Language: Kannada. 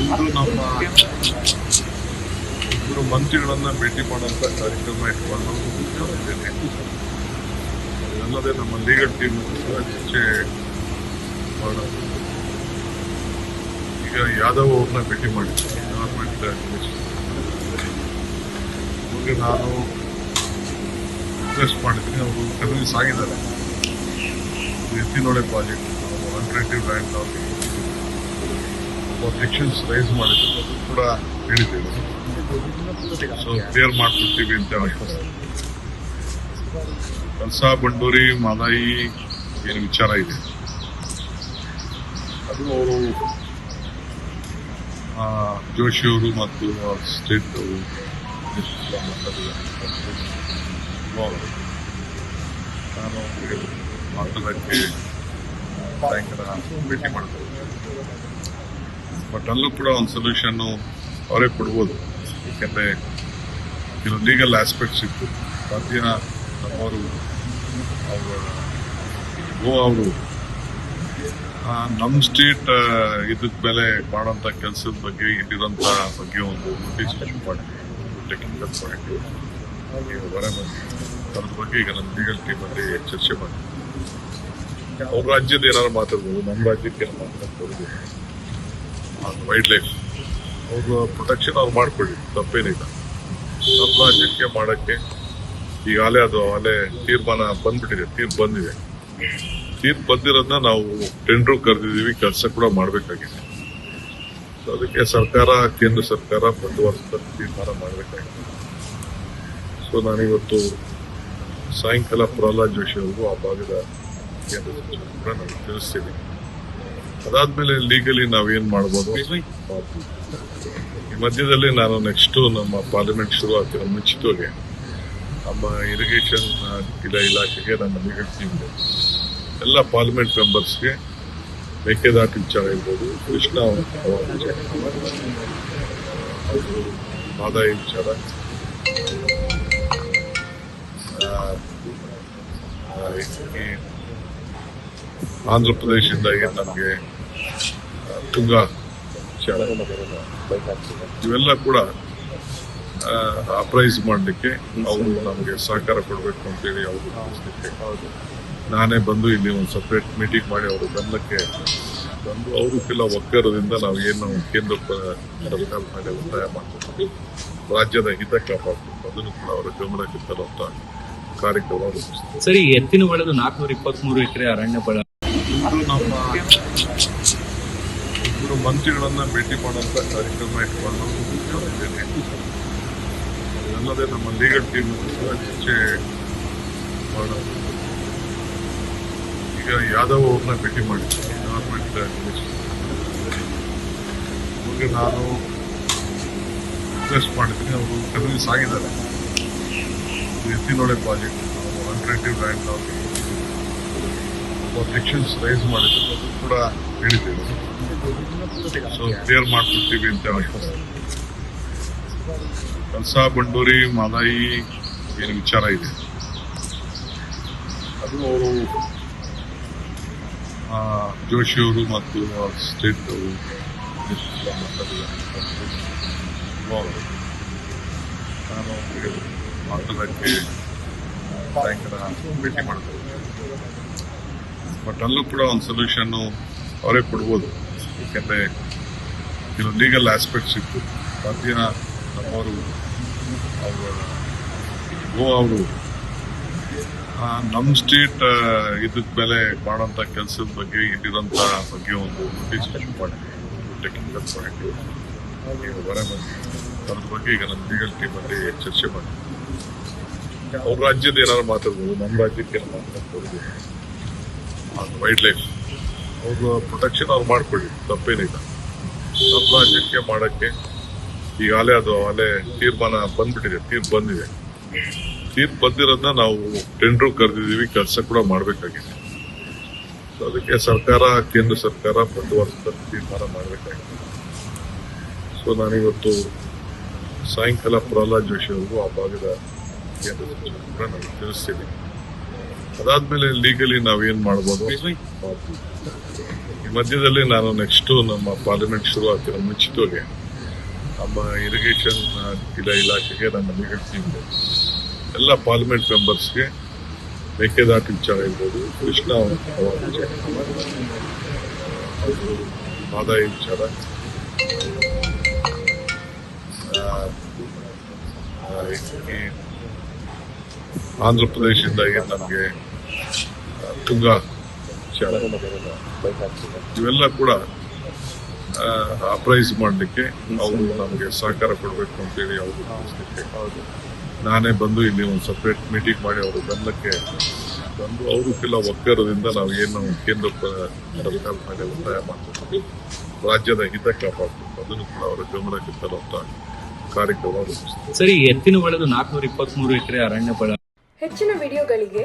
ಇಂದು ನಮ್ಮ ಇಬ್ಬರು ಮಂತ್ರಿಗಳನ್ನ ಭೇಟಿ ಮಾಡುವಂತ ಕಾರ್ಯಕ್ರಮ ಇಟ್ಕೊಂಡು ಅಲ್ಲದೆ ನಮ್ಮ ಲೀಗಲ್ ಟೀಮ್ ಸಹ ಚರ್ಚೆ ಮಾಡೋದು. ಈಗ ಯಾದವ್ ಅವ್ರನ್ನ ಭೇಟಿ ಮಾಡಿದ್ದೆ ಗವರ್ಮೆಂಟ್ ಅವ್ರಿಗೆ ನಾನು ರಿಕ್ವೆಸ್ಟ್ ಮಾಡಿದ್ದೀನಿ. ಅವರು ಕನ್ವಿನ್ಸ್ ಆಗಿದ್ದಾರೆ ಎತ್ತಿನೊಳೆ ಪ್ರಾಜೆಕ್ಟ್ ಅಲ್ಟರ್ನೇಟಿವ್ ಲ್ಯಾಂಡ್ ಅವ್ರಿಗೆ ಅಬ್ಜೆಕ್ಷನ್ಸ್ ರೈಸ್ ಮಾಡಿದ್ರು, ಅದು ಕೂಡ ಹೇಳಿದ್ದೇವೆ. ಸೊ ಕ್ಲಿಯರ್ ಮಾಡ್ಕೊಡ್ತೀವಿ ಅಂತ ಕಲ್ಸ ಬಂಡೂರಿ, ಮಾದಾಯಿ, ಏನು ವಿಚಾರ ಇದೆ? ಅದು ಅವರು ಜೋಶಿ ಅವರು ಮತ್ತು ಸ್ಟೇಟ್ ನಾನು ಮಾತಾಡೋಕ್ಕೆ ಸಾಯಂಕಾಲ ಭೇಟಿ ಮಾಡ್ತಾರೆ ಬಟ್ ಅಲ್ಲೂ ಕೂಡ ಒಂದು ಸೊಲ್ಯೂಷನ್ನು ಅವರೇ ಕೊಡ್ಬೋದು. ಏಕೆಂದರೆ ಕೆಲವು ಲೀಗಲ್ ಆಸ್ಪೆಕ್ಟ್ಸ್ ಇತ್ತು. ಮಧ್ಯ ನಮ್ಮವರು, ಅವರು ಗೋ ಅವರು ನಮ್ಮ ಸ್ಟೇಟ್ ಇದಕ್ ಮೇಲೆ ಮಾಡೋಂಥ ಕೆಲಸದ ಬಗ್ಗೆ ಇಲ್ಲಿರೋಂಥ ಬಗ್ಗೆ ಒಂದು ನೋಟಿಸ್ ಇಶ್ಯೂ ಮಾಡಿದ್ವಿ ಟೆಕ್ನಿಕಲ್ ಪಾಯಿಂಟ್ ಹಾಗೆ ಹೊರ ಬಂದು ಬಗ್ಗೆ ಈಗ ನಮ್ಮ ಲೀಗಲ್ ಟೀಮಲ್ಲಿ ಚರ್ಚೆ ಮಾಡಿದ್ವಿ ಅವ್ರ ರಾಜ್ಯದ ಏನಾದ್ರು ಮಾತಾಡ್ಬೋದು, ನಮ್ಮ ರಾಜ್ಯಕ್ಕೆ ಮಾತಾಡ್ಬೋದು. ವೈಲ್ಡ್ ಲೈಫ್ ಅವ್ರ ಪ್ರೊಟೆಕ್ಷನ್ ಅವ್ರು ಮಾಡ್ಕೊಳ್ಳಿ, ತಪ್ಪೇನಿಲ್ಲ. ನಮ್ಮ ರಾಜ್ಯಕ್ಕೆ ಮಾಡೋಕ್ಕೆ ಈಗಾಗಲೇ ಅದು ಅಲ್ಲೇ ತೀರ್ಮಾನ ಬಂದ್ಬಿಟ್ಟಿದೆ, ತೀರ್ಪು ಬಂದಿದೆ. ತೀರ್ಪು ಬಂದಿರೋದನ್ನ ನಾವು ಟೆಂಡ್ರು ಕರೆದಿದ್ದೀವಿ, ಕೆಲಸ ಕೂಡ ಮಾಡಬೇಕಾಗಿದೆ. ಸೊ ಅದಕ್ಕೆ ಸರ್ಕಾರ, ಕೇಂದ್ರ ಸರ್ಕಾರ ಬದ್ಧವಾದ ತೀರ್ಮಾನ ಮಾಡಬೇಕಾಗಿದೆ. ಸೊ ನಾನಿವತ್ತು ಸಾಯಂಕಾಲ ಪ್ರಹ್ಲಾದ್ ಜೋಶಿ ಅವರು ಆ ಭಾಗದ ಕೇಂದ್ರ ಸಚಿವರು ಕೂಡ ನಾನು ತಿಳಿಸ್ತೀನಿ. ಅದಾದ್ಮೇಲೆ ಲೀಗಲಿ ನಾವೇನ್ ಮಾಡ್ಬೋದು. ಈ ಮಧ್ಯದಲ್ಲಿ ನಾನು ನೆಕ್ಸ್ಟ್ ನಮ್ಮ ಪಾರ್ಲಿಮೆಂಟ್ ಶುರು ಆಗ್ತಿರೋ ಮುಂಚಿತವಾಗಿ ನಮ್ಮ ಇರಿಗೇಷನ್ ಇಲಾಖೆಗೆ ನನ್ನ ಲೀಗಲ್ ಎಲ್ಲ ಪಾರ್ಲಿಮೆಂಟ್ ಮೆಂಬರ್ಸ್ಗೆ ಮೇಕೆದಾಟು ವಿಚಾರ ಇರ್ಬೋದು, ಕೃಷ್ಣ ಆದಾಯ ವಿಚಾರ. ಈ ಆಂಧ್ರ ಪ್ರದೇಶದಿಂದ ಏನು ನಮಗೆ ತುಂಗಾ ಇವೆಲ್ಲ ಕೂಡ ಅಪ್ರೈಸ್ ಮಾಡಲಿಕ್ಕೆ ಅವರು ನಮಗೆ ಸಹಕಾರ ಕೊಡಬೇಕು ಅಂತೇಳಿ ಅವರು ನಾನೇ ಬಂದು ಇಲ್ಲಿ ಒಂದು ಸಪ್ರೇಟ್ ಮೀಟಿಂಗ್ ಮಾಡಿ ಅವರು ಗಮನಕ್ಕೆ ಬಂದು ಅವರು ಕೆಲ ಒಕ್ಕರದಿಂದ ನಾವು ಏನು ಕೇಂದ್ರ ಪ- ಸರ್ಕಾರ ಮೇಲೆ ಒತ್ತಾಯ ಮಾಡ್ತೀವಿ ರಾಜ್ಯದ ಹಿತ ಕಾಪಾಡಬೇಕು. ಅದನ್ನು ಕೂಡ ಅವರ ಗಮನಕ್ಕೆ ತರುವಂತ ಕಾರ್ಯಕ್ರಮ ಸರಿ ಎತ್ತಿನ ಒಳದು ನಾಲ್ಕುನೂರ ಇಪ್ಪತ್ಮೂರು ಎಕರೆ ಅರಣ್ಯ ಬಳ ಇಂದು ನಮ್ಮ ಇಬ್ಬರು ಮಂತ್ರಿಗಳನ್ನ ಭೇಟಿ ಮಾಡುವಂತ ಕಾರ್ಯಕ್ರಮ ಇಟ್ಕೊಂಡು ಅದಲ್ಲದೆ ನಮ್ಮ ಲೀಗಲ್ ಟೀಮ್ ಕೂಡ ಚರ್ಚೆ ಮಾಡೋದು. ಈಗ ಯಾದವ್ ಅವ್ರನ್ನ ಭೇಟಿ ಮಾಡಿದ್ದೀನಿ ಗವರ್ಮೆಂಟ್ ಅವ್ರಿಗೆ ನಾನು ರಿಕ್ವೆಸ್ಟ್ ಮಾಡಿದ್ದೀನಿ. ಅವರು ಕನ್ವಿನ್ಸ್ ಆಗಿದ್ದಾರೆ. ಎತ್ತಿನೊಳೆ ಪ್ರಾಜೆಕ್ಟ್ ನಾವು ಅಲ್ಟರ್ನೇಟಿವ್ ಲ್ಯಾಂಡ್ ಅವ್ರಿಗೆ ಅಬ್ಜೆಕ್ಷನ್ಸ್ ರೈಸ್ ಮಾಡಿದ್ರು. ಕೂಡ ಹೇಳಿದ್ದೇವೆ ಸೊ ಕ್ಲಿಯರ್ ಮಾಡ್ಕೊಡ್ತೀವಿ ಅಂತ ಕಲ್ಸಾ, ಬಂಡೂರಿ, ಮಾದಾಯಿ, ಏನು ವಿಚಾರ ಇದೆ? ಅದು ಅವರು ಜೋಶಿ ಅವರು ಮತ್ತು ಸ್ಟೇಟ್ ನಾನು ಮಾತಾಡೋಕ್ಕೆ ಮಾತಾಡಕ್ಕೆ ಸಾಯಂಕಾಲ ಭೇಟಿ ಮಾಡ್ತಾರೆ. ಬಟ್ ಅಲ್ಲೂ ಕೂಡ ಒಂದು ಸೊಲ್ಯೂಷನ್ ಅವರೇ ಕೊಡ್ಬೋದು. ಯಾಕೆಂದರೆ ಕೆಲವು ಲೀಗಲ್ ಆಸ್ಪೆಕ್ಟ್ಸ್ ಇತ್ತು. ಮಧ್ಯಾಹ್ನ ನಮ್ಮವರು, ಅವರು ಗೋ ಅವರು ನಮ್ಮ ಸ್ಟೇಟ್ ಇದಕ್ಕೆ ಮೇಲೆ ಮಾಡೋಂಥ ಕೆಲಸದ ಬಗ್ಗೆ ಇಲ್ಲಿರೋಂಥ ಬಗ್ಗೆ ಒಂದು ನೋಟಿಸ್ ಇಶ್ಯೂ ಮಾಡಿದ್ವಿ. ಟೆಕ್ನಿಕಲ್ ಪಾಯಿಂಟ್ ಹೊರ ಅದ್ರ ಬಗ್ಗೆ ಈಗ ನಮ್ಮ ಲೀಗಲ್ ಟೀಮಲ್ಲಿ ಚರ್ಚೆ ಮಾಡಿದ್ವಿ. ಅವ್ರ ರಾಜ್ಯದ ಏನಾದ್ರು ಮಾತಾಡ್ಬೋದು ನಮ್ಮ ರಾಜ್ಯಕ್ಕೆ ಏನಾದ್ರು ಮಾತಾಡ್ಬೋದು. ವೈಲ್ಡ್ ಲೈಫ್ ಅವ್ರ ಪ್ರೊಟೆಕ್ಷನ್ ಅವ್ರು ಮಾಡ್ಕೊಳ್ಳಿ, ತಪ್ಪೇನಿಲ್ಲ. ನಮ್ಮ ರಾಜ್ಯಕ್ಕೆ ಮಾಡೋಕ್ಕೆ ಈಗಾಗಲೇ ಅದು ಅಲ್ಲೇ ತೀರ್ಮಾನ ಬಂದ್ಬಿಟ್ಟಿದೆ ತೀರ್ಪು ಬಂದಿದೆ. ತೀರ್ಪು ಬಂದಿರೋದನ್ನ ನಾವು ಟೆಂಡ್ರು ಕರೆದಿದ್ದೀವಿ, ಕೆಲಸ ಕೂಡ ಮಾಡಬೇಕಾಗಿದೆ. ಅದಕ್ಕೆ ಸರ್ಕಾರ, ಕೇಂದ್ರ ಸರ್ಕಾರ ಬದ್ಧವಾದ ತೀರ್ಮಾನ ಮಾಡಬೇಕಾಗಿದೆ. ಸೊ ನಾನಿವತ್ತು ಸಾಯಂಕಾಲ ಪ್ರಹ್ಲಾದ್ ಜೋಶಿ ಅವರು ಆ ಭಾಗದ ಕೇಂದ್ರ ಸಚಿವರು ಕೂಡ ನಾನು ತಿಳಿಸ್ತೀನಿ. ಅದಾದ್ಮೇಲೆ ಲೀಗಲಿ ನಾವೇನ್ ಮಾಡಬಹುದು ಈ ಮಧ್ಯದಲ್ಲಿ ನಾನು ನೆಕ್ಸ್ಟ್ ನಮ್ಮ ಪಾರ್ಲಿಮೆಂಟ್ ಶುರು ಆಗ್ತಿರೋ ಮುಂಚಿತವಾಗಿ ನಮ್ಮ ಇರಿಗೇಷನ್ ಇಲ ಇಲಾಖೆಗೆ ನಮ್ಮ ಲೀಗಲ್ ಟೀಮ್ ಎಲ್ಲ ಪಾರ್ಲಿಮೆಂಟ್ ಮೆಂಬರ್ಸ್ಗೆ ಮೇಕೆದಾಟು ವಿಚಾರ ಇರ್ಬೋದು. ಕೃಷ್ಣ ಆದಾಯ ವಿಚಾರ. ಆಂಧ್ರ ಪ್ರದೇಶದಿಂದ ಏನು ನಮಗೆ ತುಂಗ. ಇವೆಲ್ಲ ಕೂಡ ಅಪ್ರೈಸ್ ಮಾಡಲಿಕ್ಕೆ ಅವರು ನಮಗೆ ಸಹಕಾರ ಕೊಡಬೇಕು ಅಂತೇಳಿ ಅವರು ತಿಳಿಸ್ಲಿಕ್ಕೆ. ನಾನೇ ಬಂದು ಇಲ್ಲಿ ಒಂದು ಸಪ್ರೇಟ್ ಮೀಟಿಂಗ್ ಮಾಡಿ ಅವರು ಗಮನಕ್ಕೆ ಬಂದು ಅವರು ಕೆಲ ಒಕ್ಕರದಿಂದ ನಾವು ಏನು ಕೇಂದ್ರ ಪ್ರ- ಸರ್ಕಾರದ ಮೇಲೆ ಒತ್ತಾಯ ಮಾಡ್ತೀವಿ ರಾಜ್ಯದ ಹಿತ ಕಾಪಾಡಬೇಕು. ಅದನ್ನು ಕೂಡ ಅವರ ಗಮನಕ್ಕೆ ತರುವಂತ ಕಾರ್ಯಕ್ರಮ ಸರಿ ಎತ್ತಿನ ಒಳದು ನಾಲ್ಕುನೂರ ಇಪ್ಪತ್ಮೂರು ಎಕರೆ ಅರಣ್ಯ ಬಳ ಹೆಚ್ಚಿನ ವಿಡಿಯೋಗಳಿಗೆ